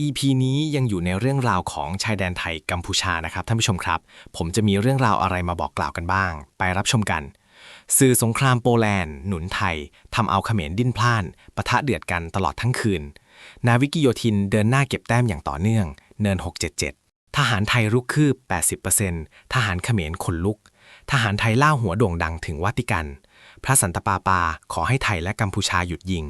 EP นี้ยังอยู่ในเรื่องราวของชายแดนไทยกัมพูชานะครับท่านผู้ชมครับ ผมจะมีเรื่องราวอะไรมาบอกกล่าวกันบ้าง ไปรับชมกัน สื่อสงครามโปแลนด์ หนุนไทยทำเอาเขมรดิ้นพล่านปะทะเดือดกันตลอดทั้งคืน นาวิกโยธินเดินหน้าเก็บแต้มอย่างต่อเนื่อง เนิน 677 ทหารไทยรุกคืบ 80%ทหารเขมรขนลุก ทหารไทยล่าหัวโด่งดังถึงวัติกัน พระสันตปาปาขอให้ไทยและกัมพูชาหยุดยิง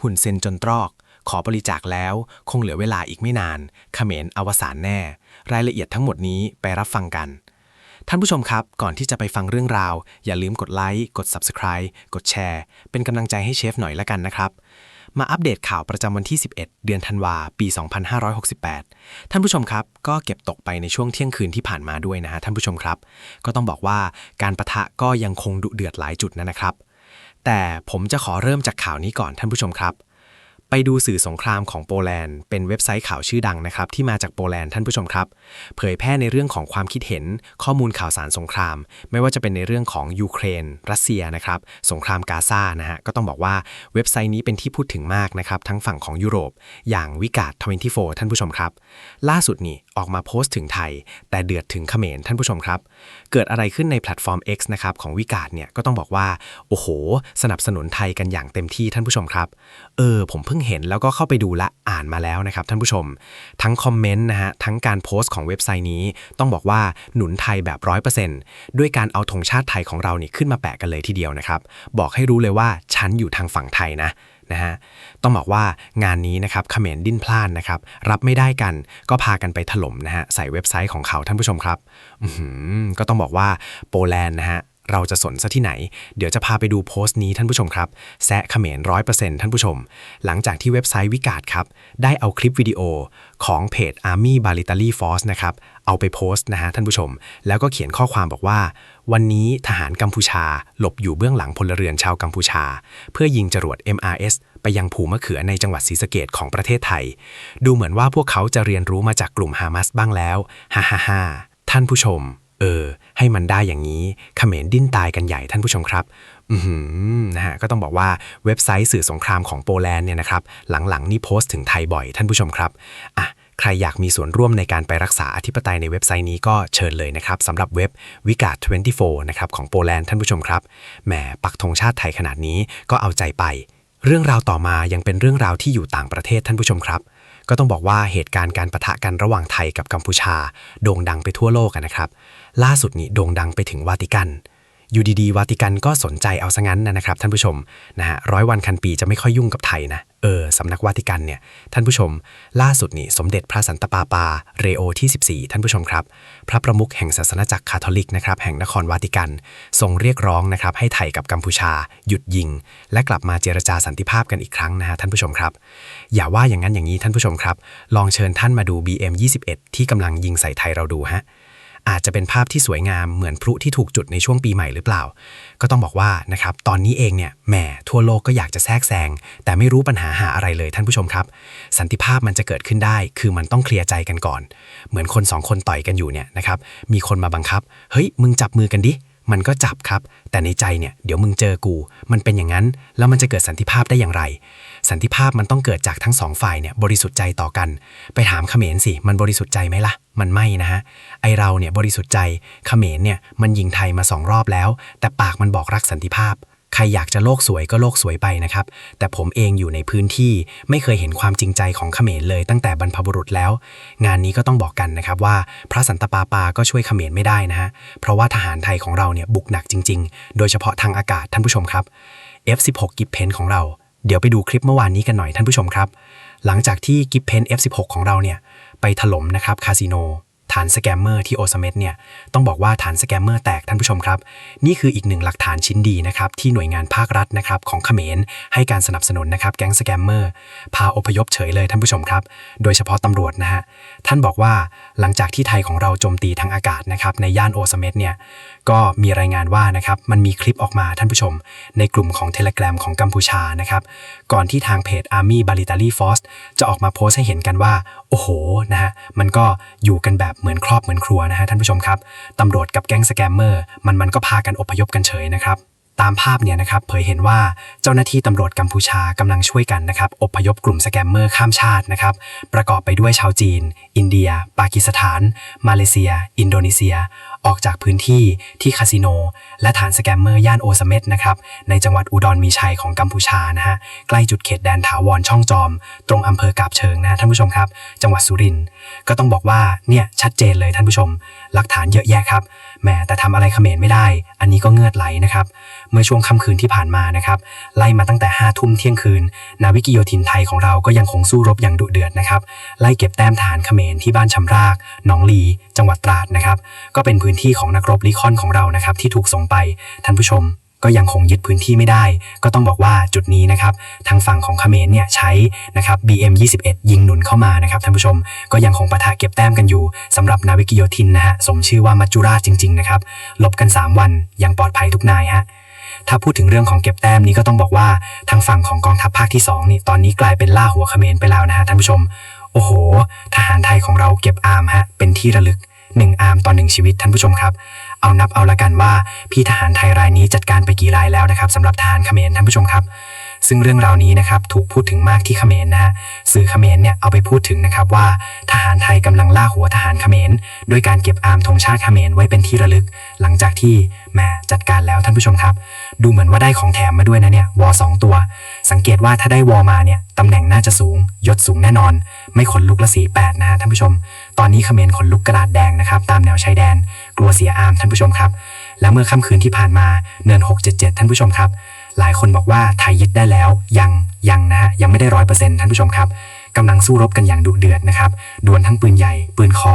หุ่นเซนจนตรอก ขอบริจาคแล้ว คงเหลือเวลาอีกไม่นานเขมรอวสานแน่ รายละเอียดทั้งหมดนี้ไปรับฟังกัน ท่านผู้ชมครับ ก่อนที่จะไปฟังเรื่องราว อย่าลืมกดไลค์ กด Subscribe กดแชร์ เป็นกำลังใจให้เชฟหน่อยละกันนะครับมาอัปเดตข่าวประจำวันที่ 11 เดือนธันวา ปี 2568 ท่านผู้ชมครับ ก็เก็บตกไปในช่วงเที่ยงคืนที่ผ่านมาด้วยนะฮะท่านผู้ชมครับ ก็ต้องบอกว่าการประทะก็ยังคงดุเดือดหลายจุดนะครับ แต่ผมจะขอเริ่มจากข่าวนี้ก่อนท่านผู้ชมครับ ไปดูสื่อสงครามของโปแลนด์ เป็นเว็บไซต์ข่าวชื่อดังนะครับ ที่มาจากโปแลนด์ท่านผู้ชมครับ เผยแพร่ในเรื่องของความคิดเห็น ข้อมูลข่าวสารสงคราม ไม่ว่าจะเป็นในเรื่องของยูเครน รัสเซียนะครับ สงครามกาซานะฮะก็ต้องบอกว่าเว็บไซต์นี้เป็นที่พูดถึงมากนะครับทั้งฝั่งของยุโรป อย่างวิกาด24 ท่านผู้ชมครับ ล่าสุดนี่ออกมาโพสต์ถึงไทย แต่เดือดถึงเขมรท่านผู้ชมครับ เกิดอะไรขึ้นในแพลตฟอร์ม X นะครับของวิกาดเนี่ยก็ต้องบอกว่าโอ้โห สนับสนุนไทยกันอย่างเต็มที่ท่านผู้ชมครับเออผมเพิ่งเห็นแล้วก็เข้าไปดูและอ่านมาแล้วนะครับท่านผู้ชม ทั้งคอมเมนต์นะฮะทั้งการโพสต์ของเว็บไซต์นี้ ต้องบอกว่าหนุนไทยแบบร้อยเปอร์เซนต์ด้วยการเอาธงชาติไทยของเรานี่ขึ้นมาแปะกันเลยทีเดียวนะครับ บอกให้รู้เลยว่าฉันอยู่ทางฝั่งไทยนะนะฮะต้องบอกว่างานนี้นะครับเขมรดิ้นพล่านนะครับ รับไม่ได้กันก็พากันไปถล่มนะฮะใส่เว็บไซต์ของเขาท่านผู้ชมครับก็ต้องบอกว่าโปแลนด์นะฮะ เราจะสนซะที่ไหน เดี๋ยวจะพาไปดูโพสต์นี้ท่านผู้ชมครับแซะเขมรร้อยเปอร์เซ็นต์ท่านผู้ชม หลังจากที่เว็บไซต์วิกาดครับ ได้เอาคลิปวิดีโอของเพจ Army b a l i t a r y Force นะครับ เอาไปโพสต์นะฮะท่านผู้ชม แล้วก็เขียนข้อความบอกว่า วันนี้ทหารกัมพูชา หลบอยู่เบื้องหลังพลเรือนชาวกัมพูชา เพื่อยิงจรวด MRS ไปยังภูมะเขือในจังหวัดศรีสะเกดของประเทศไทย ดูเหมือนว่าพวกเขาจะเรียนรู้มาจากกลุ่มฮามาสบ้างแล้วฮ่าฮ่าฮ่าท่านผู้ชม เออ ให้มันได้อย่างนี้เขมรดิ้นตายกันใหญ่ท่านผู้ชมครับอือหือนะฮะก็ต้องบอกว่าเว็บไซต์สื่อสงครามของโปแลนด์เนี่ยนะครับ หลังๆ นี่โพสต์ถึงไทยบ่อยท่านผู้ชมครับอะใครอยากมีส่วนร่วมในการไปรักษาอธิปไตยในเว็บไซต์นี้ก็เชิญเลยนะครับสำหรับเว็บวิกาด24 นะครับของโปแลนด์ท่านผู้ชมครับแหมปักธงชาติไทยขนาดนี้ก็เอาใจไป เรื่องราวต่อมายังเป็นเรื่องราวที่อยู่ต่างประเทศท่านผู้ชมครับ ก็ต้องบอกว่าเหตุการณ์การประทะกันระหว่างไทยกับกัมพูชา โด่งดังไปทั่วโลกนะครับ ล่าสุดนี้โด่งดังไปถึงวาติกัน อยู่ดีๆวาติกันก็สนใจเอาซะงั้นนะครับ ท่านผู้ชมนะฮะร้อยวันคันปีจะไม่ค่อยยุ่งกับไทยนะเออสำนักวาติกันเนี่ยท่านผู้ชม ล่าสุดนี่สมเด็จพระสันตะปาปาเรโอที่ 14 ท่านผู้ชมครับ พระประมุขแห่งศาสนาจักรคาทอลิกนะครับแห่งนครวาติกันทรงเรียกร้องนะครับให้ไทยกับกัมพูชา หยุดยิง และกลับมาเจรจาสันติภาพกันอีกครั้งนะฮะท่านผู้ชมครับ อย่าว่าอย่างนั้นอย่างนี้ท่านผู้ชมครับ ลองเชิญท่านมาดู BM 21 ที่กำลังยิงใส่ไทยเราดูฮะ อาจจะเป็นภาพที่สวยงามเหมือนพลุที่ถูกจุดในช่วงปีใหม่หรือเปล่า ก็ต้องบอกว่านะครับตอนนี้เองเนี่ยแหมทั่วโลกก็อยากจะแทรกแซงแต่ไม่รู้ปัญหาหาอะไรเลยท่านผู้ชมครับ สันติภาพมันจะเกิดขึ้นได้ คือมันต้องเคลียร์ใจกันก่อน เหมือนคนสองคนต่อยกันอยู่เนี่ยนะครับมีคนมาบังคับเฮ้ยมึงจับมือกันดิ มันก็จับครับ แต่ในใจเนี่ยเดี๋ยวมึงเจอกู มันเป็นอย่างนั้น แล้วมันจะเกิดสันติภาพได้อย่างไร สันติภาพมันต้องเกิดจากทั้งสองฝ่ายเนี่ยบริสุทธิ์ใจต่อกัน ไปถามเขมรสิมันบริสุทธิ์ใจไหมล่ะ มันไม่นะฮะไอเราเนี่ยบริสุทธิ์ใจเขมรเนี่ยมันยิงไทยมาสองรอบแล้ว แต่ปากมันบอกรักสันติภาพ ใครอยากจะโลกสวยก็โลกสวยไปนะครับ แต่ผมเองอยู่ในพื้นที่ไม่เคยเห็นความจริงใจของเขมรเลยตั้งแต่บรรพบุรุษแล้ว งานนี้ก็ต้องบอกกันนะครับว่า พระสันตะปาปาก็ช่วยเขมรไม่ได้นะฮะ เพราะว่าทหารไทยของเราเนี่ยบุกหนักจริง ๆ โดยเฉพาะทางอากาศท่านผู้ชมครับ F16 กิฟเพนของเรา เดี๋ยวไปดูคลิปเมื่อวานนี้กันหน่อยท่านผู้ชมครับ หลังจากที่กิฟเพน F16 ของเราเนี่ยไปถล่มนะครับคาสิโน ฐานสแกมเมอร์ที่โอซาเมตเนี่ยต้องบอกว่าฐานสแกมเมอร์แตกท่านผู้ชมครับ นี่คืออีกหนึ่งหลักฐานชิ้นดีนะครับที่หน่วยงานภาครัฐนะครับของเขมรให้การสนับสนุนนะครับแก๊งสแกมเมอร์พาอพยพเฉยเลยท่านผู้ชมครับ โดยเฉพาะตำรวจนะฮะท่านบอกว่าหลังจากที่ไทยของเราโจมตีทางอากาศนะครับในย่านโอซาเมตเนี่ยก็มีรายงานว่านะครับมันมีคลิปออกมาท่านผู้ชม ในกลุ่มของเทเล gram ของกัมพูชานะครับก่อนที่ทางเพจ Army b a l i t a r y Force จะออกมาโพสต์ให้เห็นกันว่าโอ้โหนะฮะมันก็อยู่กันแบบเหมือนครอบเหมือนครัวนะฮะท่านผู้ชมครับตำรวจกับแก๊งสแกมเมอร์มันมันก็พากันอพยพกันเฉยนะครับตามภาพเนี่ยนะครับเผยเห็นว่าเจ้าหน้าที่ตำรวจกัมพูชากำลังช่วยกันนะครับอพยพกลุ่มสแกมเมอร์ข้ามชาตินะครับ ประกอบไปด้วยชาวจีน อินเดีย ปากีสถาน มาเลเซีย อินโดนีเซียออกจากพื้นที่ที่คาสิโน และฐานสแกมเมอร์ย่านโอซาเมตนะครับในจังหวัดอุดรมีชัยของกัมพูชานะฮะใกล้จุดเขตแดนถาวรช่องจอม ตรงอำเภอกาบเชิงนะท่านผู้ชมครับ จังหวัดสุรินทร์ก็ต้องบอกว่าเนี่ยชัดเจนเลยท่านผู้ชม หลักฐานเยอะแยะครับแหมแต่ทำอะไรเขมรไม่ได้ อันนี้ก็เงือดไหลนะครับเมื่อช่วงค่ำคืนที่ผ่านมานะครับไล่มาตั้งแต่5้าทุ่มเที่ยงคืน นาวิกิโยธินไทยของเราก็ยังคงสู้รบอย่างดุเดือดนะครับไล่เก็บแต้มฐานเขมรที่บ้านชำรากหนองลี จังหวัดตราดนะครับก็เป็นพื้นที่ของนักรบลิคอนของเรานะครับที่ถูกส่งไปท่านผู้ชมก็ยังคงยึดพื้นที่ไม่ได้ ก็ต้องบอกว่าจุดนี้นะครับ ทางฝั่งของเขมรเนี่ยใช้นะครับ BM 21ยิงหนุนเข้ามานะครับท่านผู้ชม ก็ยังคงปะทะเก็บแต้มกันอยู่สำหรับนาวิกโยธินนะฮะสมชื่อว่ามัจจุราชจริง ๆ นะครับหลบกัน 3 วันยังปลอดภัยทุกนายฮะถ้าพูดถึงเรื่องของเก็บแต้มนี้ก็ต้องบอกว่าทางฝั่งของกองทัพภาคที่2นี่ตอนนี้กลายเป็นล่าหัวเขมรไปแล้วนะฮะท่านผู้ชม โอ้โห ทหารไทยของเราเก็บอาร์มฮะเป็นที่ระลึก หนึ่งอาร์มต่อหนึ่งชีวิตท่านผู้ชมครับ เอานับเอาละกันว่าพี่ทหารไทยรายนี้จัดการไปกี่รายแล้วนะครับสำหรับทหารเขมรท่านผู้ชมครับ ซึ่งเรื่องราวนี้นะครับถูกพูดถึงมากที่เขมรนะฮะสื่อเขมรเนี่ยเอาไปพูดถึงนะครับว่าทหารไทยกำลังล่าหัวทหารเขมรด้วยการเก็บอาร์มธงชาติเขมรไว้เป็นที่ระลึก หลังจากที่แหมจัดการแล้วท่านผู้ชมครับ ดูเหมือนว่าได้ของแถมมาด้วยนะเนี่ยวอสองตัว สังเกตว่าถ้าได้วอมาเนี่ยตำแหน่งน่าจะสูง ยศสูงแน่นอน ไม่ขนลุกละสีแปดนะฮะท่านผู้ชม ตอนนี้เขมรขนลุกกระดาษแดงนะครับตามแนวชายแดน กลัวเสียอาร์มท่านผู้ชมครับและเมื่อค่ำคืนที่ผ่านมาเนิน677 ท่านผู้ชมครับ หลายคนบอกว่าไทยยึดได้แล้วยังยังนะฮะยังไม่ได้ร้อยเปอร์เซ็นต์ท่านผู้ชมครับกำลังสู้รบกันอย่างดุเดือดนะครับดวลทั้งปืนใหญ่ ปืนคอ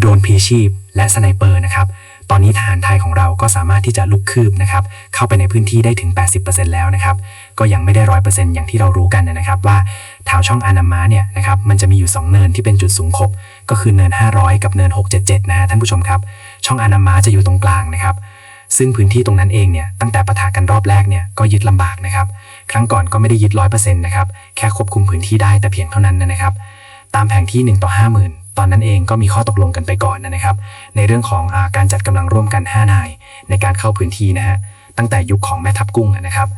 โดนพีชีพ และสไนเปอร์นะครับตอนนี้ทหารไทยของเราก็สามารถที่จะลุกคืบนะครับเข้าไปในพื้นที่ได้ถึง 80%แล้วนะครับก็ยังไม่ได้ร้อยเปอร์เซ็นต์อย่างที่เรารู้กันนะครับว่าแถวช่องอานามาเนี่ยนะครับมันจะมีอยู่ 2 เนินที่เป็นจุดสูงคบ ก็คือเนิน 500 กับเนิน 677 นะฮะท่านผู้ชมครับช่องอานามาจะอยู่ตรงกลางนะครับ ซึ่งพื้นที่ตรงนั้นเองเนี่ยตั้งแต่ปะทะกันรอบแรกเนี่ยก็ยึดลำบากนะครับ ครั้งก่อนก็ไม่ได้ยึดร้อยเปอร์เซ็นต์นะครับแค่ควบคุมพื้นที่ได้แต่เพียงเท่านั้นนะครับ ตามแผนที่ 1 ต่อ 50,000 ตอนนั้นเองก็มีข้อตกลงกันไปก่อนนะครับ ในเรื่องของอาการจัดกำลังร่วมกัน 5 นาย ในการเข้าพื้นที่นะฮะตั้งแต่ยุคของแม่ทัพกุ้งนะครับ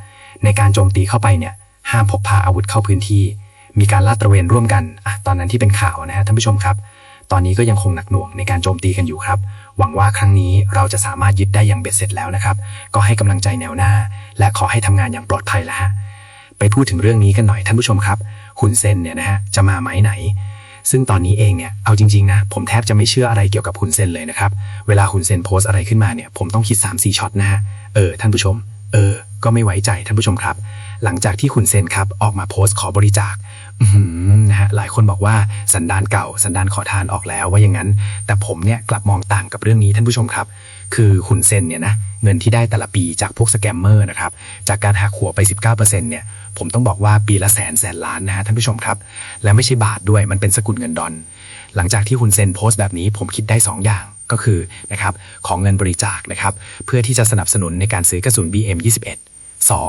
ในการโจมตีเข้าไปเนี่ยห้ามพกพาอาวุธเข้าพื้นที่ มีการลาดตระเวนร่วมกันอะตอนนั้นที่เป็นข่าวนะฮะท่านผู้ชมครับ ตอนนี้ก็ยังคงหนักหน่วงในการโจมตีกันอยู่ครับ หวังว่าครั้งนี้เราจะสามารถยึดได้อย่างเบ็ดเสร็จแล้วนะครับ ก็ให้กำลังใจแนวหน้า และขอให้ทำงานอย่างปลอดภัยแล้วฮะไปพูดถึงเรื่องนี้กันหน่อยท่านผู้ชมครับหุนเซนเนี่ยนะฮะจะมาไหมไหน ซึ่งตอนนี้เองเนี่ยเอาจริงๆนะผมแทบจะไม่เชื่ออะไรเกี่ยวกับหุนเซนเลยนะครับเวลาหุนเซนโพสอะไรขึ้นมาเนี่ยผมต้องคิด3-4ช็อตนะฮะเออท่านผู้ชม เออ ก็ไม่ไว้ใจท่านผู้ชมครับ หลังจากที่ขุนเซนครับออกมาโพสต์ขอบริจาค นะฮะหลายคนบอกว่าสันดานเก่า สันดานขอทานออกแล้วว่าอย่างนั้น แต่ผมเนี่ยกลับมองต่างกับเรื่องนี้ท่านผู้ชมครับ คือขุนเซนเนี่ยนะเงินที่ได้แต่ละปีจากพวกสแกมเมอร์นะครับจากการหักหัวไป 19%เนี่ยผมต้องบอกว่าปีละแสนแสนล้านนะฮะท่านผู้ชมครับ และไม่ใช่บาทด้วยมันเป็นสกุลเงินดอลหลังจากที่คุณเซนโพสต์แบบนี้ผมคิดได้ 2 อย่างก็คือนะครับของเงินบริจาคนะครับเพื่อที่จะสนับสนุนในการซื้อกระสุน BM 21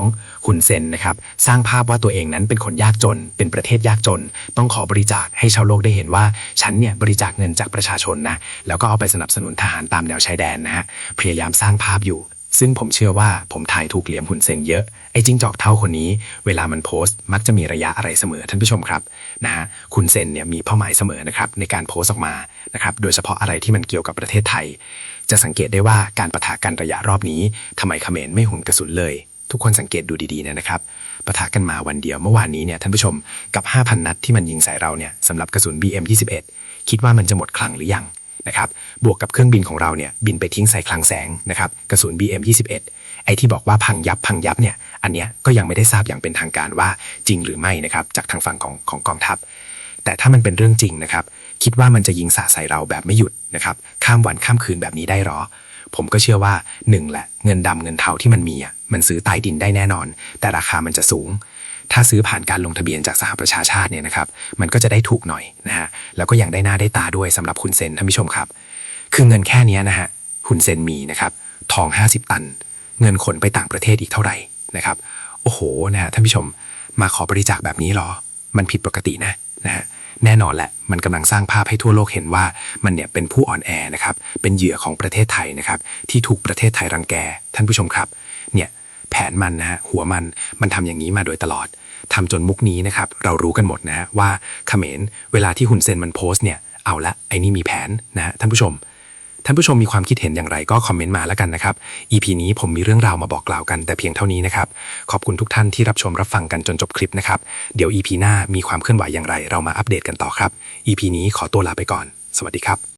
2. หุนเซนนะครับสร้างภาพว่าตัวเองนั้นเป็นคนยากจน เป็นประเทศยากจน ต้องขอบริจาคให้ชาวโลกได้เห็นว่า ฉันเนี่ยบริจาคเงินจากประชาชนนะแล้วก็เอาไปสนับสนุนทหารตามแนวชายแดนนะฮะพยายามสร้างภาพอยู่ ซึ่งผมเชื่อว่าผมถ่ายถูกเหลี่ยมหุนเซนเยอะ ไอ้จิ้งจอกเท่าคนนี้ เวลามันโพสต์ มักจะมีระยะอะไรเสมอท่านผู้ชมครับนะฮะคุณเซนเนี่ยมีเป้าหมายเสมอนะครับในการโพสต์ออกมานะครับโดยเฉพาะอะไรที่มันเกี่ยวกับประเทศไทย จะสังเกตได้ว่าการปะทะกันระยะรอบนี้ทำไมเขมรไม่หุ่นกระสุนเลย ทุกคนสังเกตดูดีๆนยนะครับปะทะกันมาวันเดียวเมื่อวานนี้เนี่ยท่านผู้ชมกับ 5,000 นัดที่มันยิงใส่เราเนี่ยสำหรับกระสุน BM 21 คิดว่ามันจะหมดคลังหรือยังนะครับบวกกับเครื่องบินของเราเนี่ยบินไปทิ้งใส่คลังแสงนะครับกระสุน BM 21 ไอ้ที่บอกว่าพังยับพังยับเนี่ยอันเนี้ยก็ยังไม่ได้ทราบอย่างเป็นทางการว่าจริงหรือไม่นะครับจากทางฝั่งของของกองทัพ แต่ถ้ามันเป็นเรื่องจริงนะครับคิดว่ามันจะยิงสาใส่เราแบบไม่หยุดนะครับข้ามวันข้ามคืนแบบนี้ได้หรอ ผมก็เชื่อว่าหนึ่งแหละเงินดำเงินเทาที่มันมีอะมันซื้อใต้ดินได้แน่นอน แต่ราคามันจะสูง ถ้าซื้อผ่านการลงทะเบียนจากสหประชาชาติเนี่ยนะครับ มันก็จะได้ถูกหน่อยนะฮะแล้วก็ยังได้หน้าได้ตาด้วยสำหรับคุณเซนท่านผู้ชมครับ คือเงินแค่นี้นะฮะคุณเซนมีนะครับทอง 50 ตัน เงินขนไปต่างประเทศอีกเท่าไหร่นะครับ โอ้โหนะฮะท่านผู้ชม มาขอบริจาคแบบนี้เหรอ มันผิดปกตินะนะฮะ แน่นอนแหละมันกำลังสร้างภาพให้ทั่วโลกเห็นว่ามันเนี่ยเป็นผู้อ่อนแอนะครับเป็นเหยื่อของประเทศไทยนะครับที่ถูกประเทศไทยรังแก ท่านผู้ชมครับเนี่ยแผนมันนะฮะหัวมันมันทำอย่างนี้มาโดยตลอดทำจนมุกนี้นะครับเรารู้กันหมดนะฮะว่าเขมรเวลาที่หุ่นเซนมันโพสต์เนี่ยเอาละไอ้นี่มีแผนนะฮะท่านผู้ชม ท่านผู้ชมมีความคิดเห็นอย่างไรก็คอมเมนต์มาแล้วกันนะครับ EP นี้ผมมีเรื่องราวมาบอกกล่าวกันแต่เพียงเท่านี้นะครับ ขอบคุณทุกท่านที่รับชมรับฟังกันจนจบคลิปนะครับ เดี๋ยว EP หน้ามีความเคลื่อนไหวอย่างไร เรามาอัปเดตกันต่อครับ EP นี้ขอตัวลาไปก่อน สวัสดีครับ